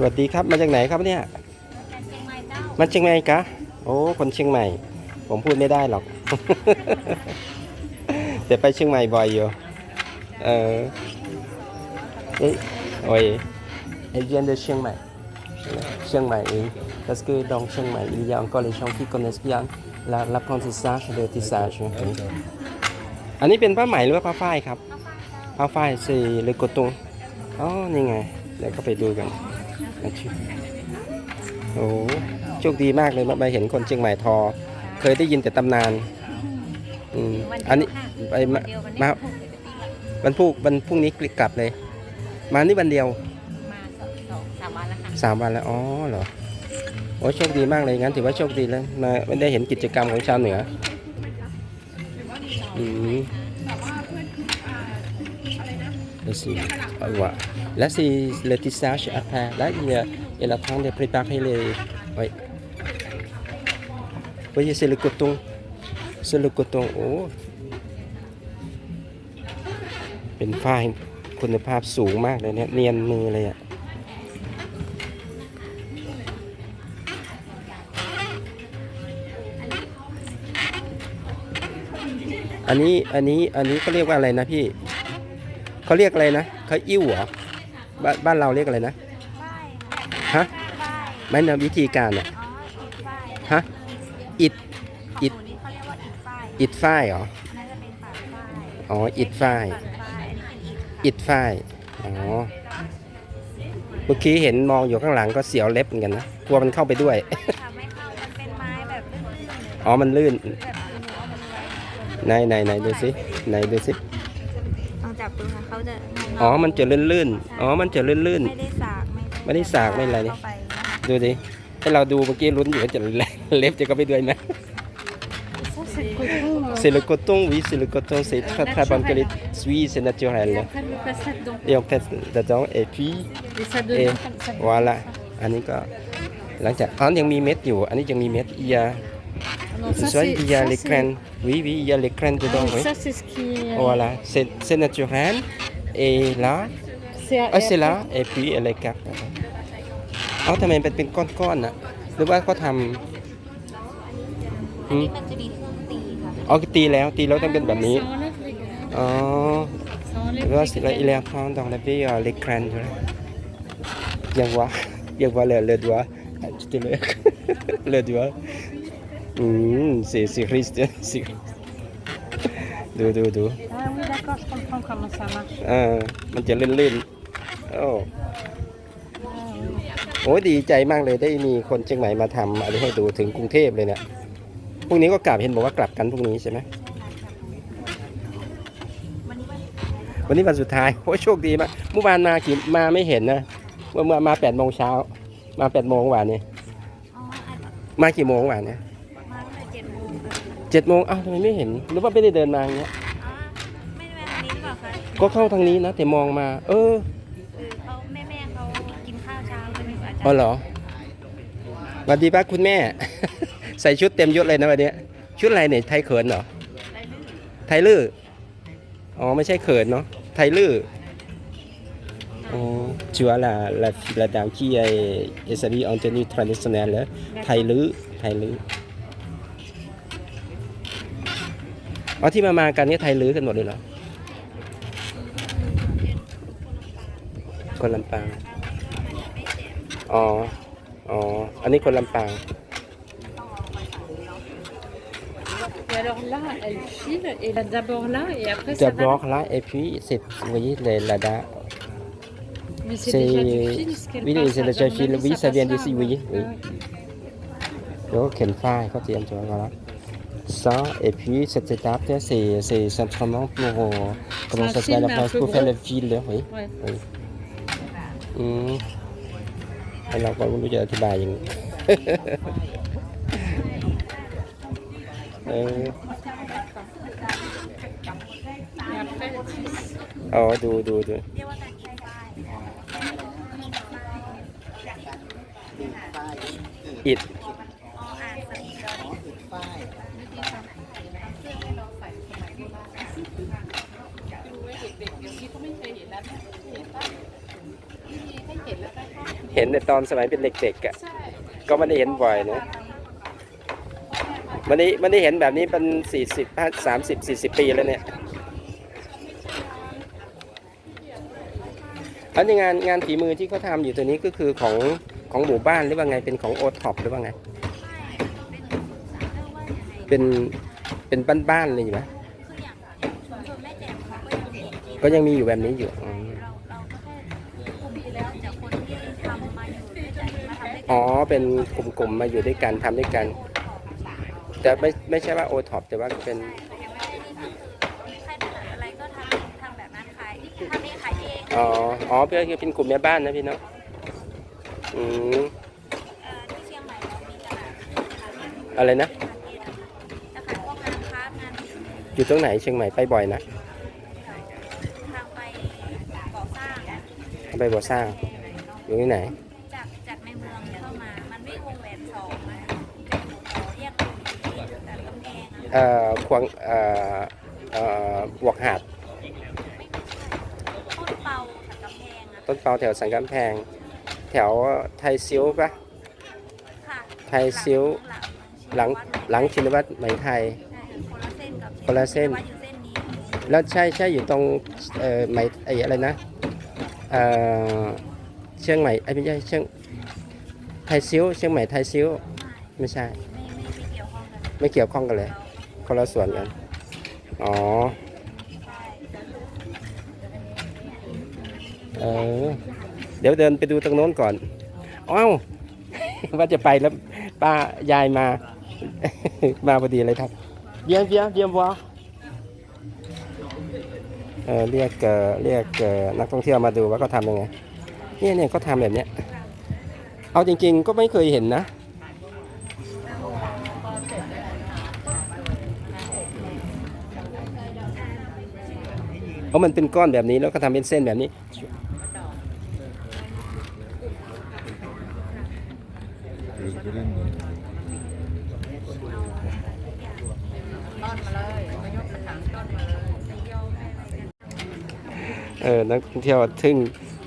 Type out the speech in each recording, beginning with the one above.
สวัสดีครับมาจากไหนครับเนี่ยมาเชียงใหม่กะโอ้คนเชียงใหม่ ผมพูดไม่ได้หรอกแต่ไปเชียงใหม่บ่อยอยู่เออเอ้ยโอ้ย Elle vient de Chiang Mai. Chiang Mai, oui. Parce que dans Chiang Mai, il y a encore les gens qui connaissent bien la- l'apprentissage et le tissage. oui. อันนี้เป็นผ้าไหมหรือว่าผ้าฝ้ายครับผ้าฝ้ายสีเลโกตุงอ๋อนี่ไงเดี๋ยวก็ไปดูกันอาชิ โอ้โชคดีมากเลยมาเห็นคนเชียงใหม่ทอ เคยได้ยินแต่ตำนานอืมอันนี้ไปมามาวันพรุ่งวันพรุ่งนี้กลับเลย มานี่วันเดียวมาสองสองสามวันแล้วค่ะสามวันแล้วอ๋อเหรอโอ้โชคดีมากเลยงั้นถือว่าโชคดีแล้วมาไม่ได้เห็นกิจกรรมของชาวเหนืออืมแล้วสิเอาวะ แล้วสิ le tissage après là il est il est en train de préparer les oui Vous voyez, c'est le coton c'est le coton โอ้เป็นฝ้ายคุณภาพสูงมากเลยเนี่ยเนียนมือเลยอะอันนี้อันนี้อันนี้เขาเรียกว่าอะไรนะพี่เขาเรียกอะไรนะเขาอิ่วเหรอ บ้านบ้านเราเรียกอะไรนะฝ้ายฮะฝ้ายไม่นะวิธีการอะอ๋ออิดฝ้ายฮะอิดของอิฐหนูนี่เขาเรียกว่าอิดฝ้ายอิดฝ้ายเหรออันนั้นจะเป็นปากฝ้ายอ๋ออิดฝ้ายปากฝ้ายอันนี้เป็นอิดอิดฝ้ายอ๋อเมื่อกี้เห็นมองอยู่ข้างหลังก็เสียวเล็บเหมือนกันนะกลัวมันเข้าไปด้วยค่ะไม่เข้ามันเป็นไม้แบบลื่นๆเลยอ๋อมันลื่นแบบหนูเอามันไว้ไหนไหนไหนดูสิไหนดูสิลอง จับดูค่ะเขาจะงๆอ๋อ มันจะลื่นลื่นๆอ๋อ มันจะลื่นลื่น ไม่ได้สากไม่ได้สากไม่อะไรนี่ เข้าปนะคะๆ ดูสิให้เราดูเมื่อกี้ลุ้นอยู่ว่าจะเล็บจะก็ไปด้วยไหม C'est le coton, oui, c'est le coton, c'est très très bonne qualité. Oui, c'est naturel. Après, on le passe là-dedans. Et on passe dedans, et puis, Et ça et devient comme ça. voilà. อันนี้ก็หลังจากอ๋อยังมีเม็ดอยู่ อันนี้ยังมีเม็ดอียา Non, ça, soit c'est- il y a ça, les c'est- graines. Oui, oui, il y a les graines Ah, dedans, oui. Ça, c'est ce qui est. Voilà, c'est c'est naturel. Et là, C'est ah, c'est là, et puis elle est carte. อ๋อทำไมเป็นเป็นก้อนๆน่ะ หรือว่าเขาท อัน ำ นี้ อืม มันจะมีเครื่องตีค่ะ อ๋อตีแล้วตีแล้วต้องเป็นแบบนี้ Ça enlève les graines. อ๋อ Ça enlève Là, les c'est là, il graines. est en train d'enlever euh, les crânes. Voilà. Viens voir. Viens voir le, le doigt. Ah, Tu te le, le doigt. Hum, c'est c'est Christ. c'est Christ. ดูดูดู Ah oui, d'accord, je comprends comment ça marche. อ่ามันจะลื่นๆโอ้โอ้ดีใจมากเลยได้มีคนเชียงใหม่มาทำอะไรให้ดูถึงกรุงเทพเลยเนี่ยพรุ่งนี้ก็กลับเห็นบอกว่ากลับกันพรุ่งนี้ใช่ไหมวันนี้วันวันนี้วันสุดท้ายโอ้ยโชคดีมากเมื่อวานมากี่มาไม่เห็นนะเมื่อมามาแปดโมงเช้า มาแปดโมงวานนี้อ๋ออันมากี่โมงวานนี้มาตั้งแต่เจ็ดโมงค่ะ เจ็ดโมงอ้าวทำไมไม่เห็น หรือว่าไม่ได้เดินมาอย่างเงี้ย อ๋อไม่ได้มาทางนี้หรือเปล่าคะก็เข้าทางนี้นะแต่มองมา เออคือเขาแม่แม่ๆเขากินข้าวเช้ากันอยู่อาจารย์อ๋อเหรอสวัสดีป้าคุณแม่ ใส่ชุดเต็มยศเลยนะวันเนี้ยชุดอะไรเนี่ยไทยเขินเหรอไทยลื้อ อ๋อ ไม่ใช่เขินเนาะ ไทยลื้ออ๋อ tu vois la la la dame qui est est habillée en tenue traditionnelle ไทยลื้อ ไทยลื้อ อ๋อที่มามากันเนี่ยไทยลื้อกันหมดเลยเหรอ คนลำปาง อ๋อ อ๋อ อันนี้คนลำปาง Et alors là, elle file, et là d'abord là, et après ça va. D'abord là, et puis, c'est, vous voyez, le- la dame. Mais c'est déjà du fil, ce qu'elle Oui, passe, c'est à déjà mon fil. avis, Oui, ça vient passe d'ici, là, oui, ouais. oui. Ah ouais. แล้วก็เข็นฝ้ ça et puis cette étape là c'est c'est simplement pour euh, comment un ça s'appelle fil, la mais un France peu pour faire gros. le fil là, oui Ouais. อืมให้เราก็ไม่รู้จะอธิบายยังไง เออ Et après, elle tisse. อ๋อดูดูดู เรียกว่าการกินฝ้าย อิด อ๋ออ่านสนิทเลย ด็กๆเดี๋ยวนี้เขาไม่เคยเห็นแล้วเนี่ยเห็นป่ะที่ให้เห็นแล้วได้ป่ะ เห็นในตอนสมัยเป็นเด็กๆอะใช่ก็ไม่ได้เห็นบ่อยนะวันนี้วันนี้เห็นแบบนี้เป็นสี่สิบห้าสามสิบสี่สิบปีแล้วเนี่ยแล้วในงานงานฝีมือที่เขาทำอยู่ตัวนี้ก็คือของของหมู่บ้านหรือว่าไงเป็นของโอท็อปหรือว่าไง เป็นเป็นบ้านๆเลยอยู่ไหมคืออย่างชุมชนแม่แจ่มเขาก็ยังมีกินก็ยังมีอยู่แบบนี้อยู่ อ๋อ เป็นกลุ่มๆมาอยู่ด้วยกันทำด้วยกัน แต่ไม่ไม่ใช่ว่าโอท็อปแต่ว่าเป็นยังไม่ได้นี่คือใครเสนออะไรก็ทำทำแบบนั้นขายทำเองขายเองอ๋อ อ๋อเพื่อคือเป็นกลุ่มแม่บ้านนะพี่เนาะ อืมเอ่อที่เชียงใหม่เรามีตลาดขายอะไรนะจะขายพวกงานคราฟต์งานอยู่ตรงไหนเชียงใหม่ไปบ่อยนะทางไปก่อสร้าง ไปบ่อสร้าง อยู่ที่ไหน เอ่อควงเอ่อเอ่อบวกหาดต้นเปาสักกำแพงอะต้นเปาแถวสันกำแพง แถวไทยซิ้วปะ ค่ะไทยซิ้ว หลังหลังชินวัตรไหมไทย ใช่คนละเส้นกับคนละเส้นแต่ว่าอยู่เส้นนี้แล้วใช่ใช่อยู่ตรงเอ่อไหมไอ้อะไรนะเอ่อเชียงใหม่ไอ้ยไม่ใช่เชียงไทยซิ้วเชียงใหม่ไทยซิ้วไม่ใช่ไม่ไม่ไม่เกี่ยวข้องกันไม่เกี่ยวข้องกันเลย คนละส่วนกัน อ๋อ เออ เดี๋ยวเดินไปดูตรงโน้นก่อน อ้าวว่าจะไปแล้วป้ายายมา มาพอดีเลยครับเยี่ยมเยี่ยมเยี่ยมวะเออเรียกเอ่อเรียกเอ่อนักท่องเที่ยวมาดูว่าเขาทำยังไง เนี่ยเนี่ยเขาทำแบบเนี้ย เอาจริง ๆ ก็ไม่เคยเห็นนะ เพราะมันเป็นก้อนแบบนี้แล้วก็ทำเป็นเส้นแบบนี้ เออ นักท่องเที่ยวทึ่ง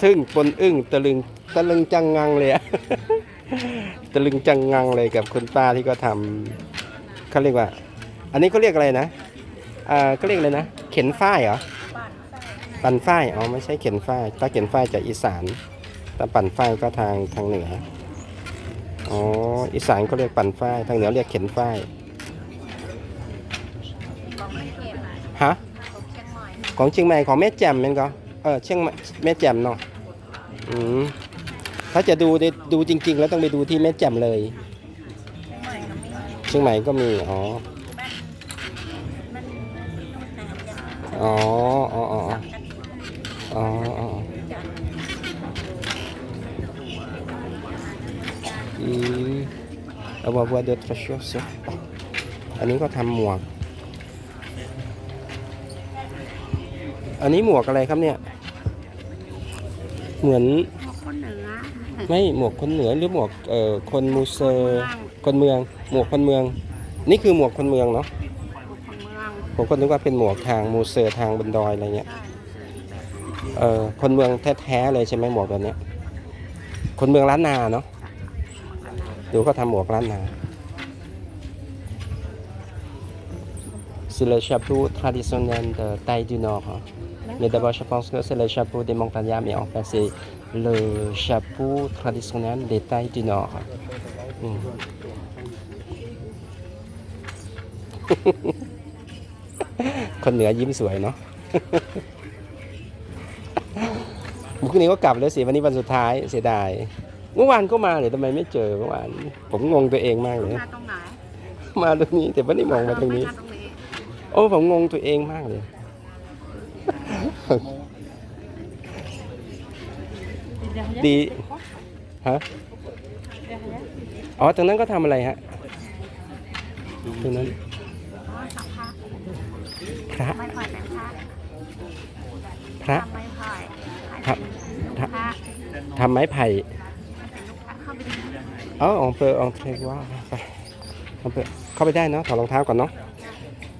ทึ่งปนอึ้งตะลึงตะลึงจังงังเลยอะตะลึงจังงังเลยกับคุณป้าที่ก็ทำเขาเรียกว่า อันนี้เขาเรียกอะไรนะอ่าเขาเรียกอะไรนะ เข็นฝ้ายเหรอ ปั่นฝ้ายอ๋อไม่ใช่เข็นฝ้ายถ้าเข็นฝ้ายจะอีสานถ้าปั่นฝ้ายก็ทางทางเหนืออ๋ออีสานก็เรียกปั่นฝ้ายทางเหนือเรียกเข็นฝ้ายฮะของเชียงใหม่ของแม่แจ่มแมันก็เออเชียงใหม่แม่แจ่มเนาะอืมถ้าจะดูด,ดูจริง ๆ แล้วต้องไปดูที่แม่แจ่มเลยเชียงใหม่ก็มีอ๋ออ๋ออ๋อ อืมเอาว่าว่าเดือดทรชสอันนี้ก็ทำหมวก อันนี้หมวกอะไรครับเนี่ย เหมือนคนเหนือไม่หมวกคนเหนือหรือหมวกเอ่อคนมูเซอร์คนเมือง หมวกคนเมือง นี่คือหมวกคนเมืองเนาะคนเมืองผมก็นึกว่าเป็นหมวกทางมูเซอร์ทางบนดอยอะไรเงี้ย เออคนเมืองแท้ๆเลยใช่ไหมหมวกแบบเนี้ย คนเมืองล้านนาเนาะ ดูเขาทำหมวกล้านนา C'est le chapeau traditionnel de Taille du Nord. Mais d'abord, je pense que c'est le chapeau des montagnards, mais en fait, c'est le chapeau traditionnel des Tailles du Nord. Mm. คนเหนือยิ้มสวยเนาะพรุ่งนี้ก็กลับแล้วสิ วันนี้วันสุดท้ายเสียดาย เมื่อวานก็มาเลยทำไมไม่เจอเมื่อวาน ผมงงตัวเองมากเลยมาตรงไหนมาตรงนี้ แต่วันนี้มองมาตรงนี้มาตรงนี้ โอ้ผมงงตัวเองมากเลยดีฮะอ๋อตรงนั้นก็ทำอะไรฮะตรงนั้นอ๋อสักพักพระไม่ค่อยเป็นพระพระทำไม่ค่อยครับครับพระทำไม้ไผ่ เป็นลูกพระเข้าไปดู อ๋อองเปอร์องเทรว่าไปองเปอร์เข้าไปได้เนาะถอดรองเท้าก่อนเนาะ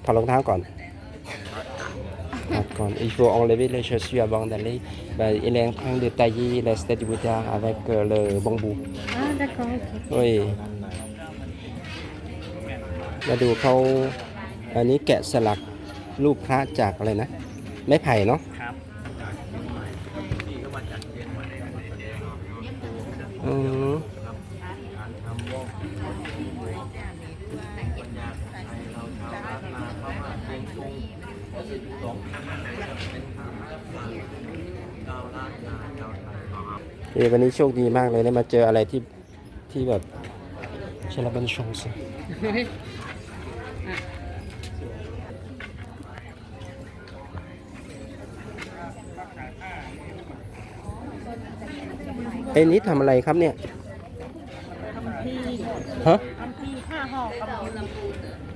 ถอดรองเท้าก่อน D'accord. Il faut enlever les chaussures avant d'aller. Ben, il est en train de tailler la statue du Bouddha avec euh, le bambou. Ah, d'accord, ok. Oui. มาดูเขาอันนี้แกะสลักรูปพระจากอะไรนะไม้ไผ่เนาะ เอ้วันนี้โชคดีมากเลยได้มาเจออะไรที่ที่แบบเชลบันชงส์ Oui. ไอ้นี้ทำอะไรครับเนี่ยฮะ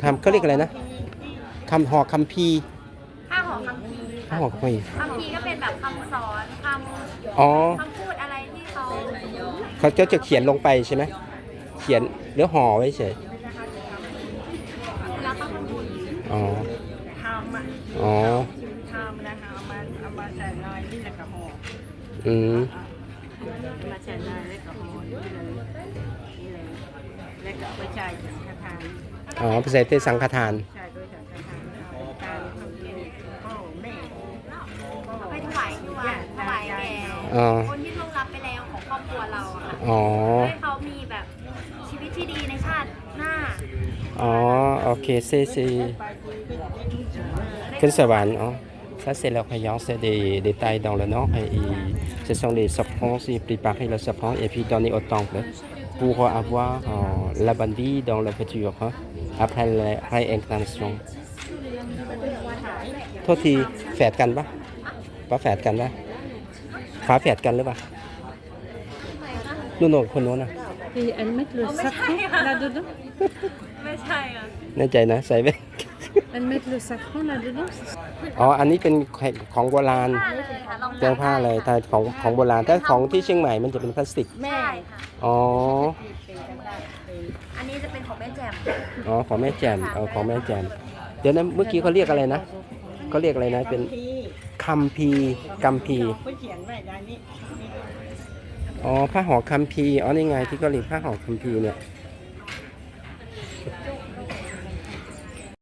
ทำเขาเรียกอะไรนะคำห่อคัมภีร์ผ้าห่อคำพีร์ห่อคัมภีร์คำพีร์ก็เป็นแบบคำสอนคอ๋อำคำพูดอะไรที่เขา เขาก็จะเขียนลงไปใช่ไหมเขียนหรือห่อไว้เฉยแล้วเขาพูดอ๋อทำอะอ๋อทำนะคะเอามาเอามาใส่ลายนี่แหละกระห่ออืมมาใส่ลายแล้วก็ห่อนี่เลยนี่เลยแล้วก็เอาไปใส่สังฆทานอ๋อไปใส่เตสังฆทานใส่ด้วยสังฆทานเอาไปตามคำเรียนพ่อแม่ไปถวายถวายถวายแก่อ๋อ อะค่ะอ๋อ ให้เขามีแบบชีวิตที่ดีในชาติหน้าอ๋อ โอเค c'est c'est ขึ้นสวรรค์อ๋อ Ça, c'est leur croyance, c'est des détails dans le nord. Et, et ce sont les serpents, c'est préparer le serpent et puis donner au temple pour avoir euh, la bonne vie dans le futur, hein, après la réincarnation. โทษทีแฝดกันปะป้าแฝดกันปะฟ้าแฝดกันหรือเปล่า นู่นนคนโน้นน่ะ Et elles mettent le safran là-dedans ไม่ใช่อะแน่ใจนะใส่ไป Elles mettent le safran là-dedans อ๋อ อันนี้เป็นของโบราณผ้าเลยค่ะลองแจ้งผ้าเลยแต่ของของโบราณถ้าของที่เชียงใหม่มันจะเป็นพลาสติกใช่ค่ะอ๋อ อันนี้จะเป็นของแม่แจ่มอ๋อ ของแม่แจ่มเอาของแม่แจ่มเดี๋ยวนะเมื่อกี้เขาเรียกอะไรนะเขาเรียกอะไรนะ เป็นพี่คัมภีร์กัมภีร์ เขาเขียนไว้ด้านนี้ อ๋อผ้าห่อคัมภีร์อ๋อนี่ไงที่เกาหลีผ้าห่อคัมภีร์เนี่ย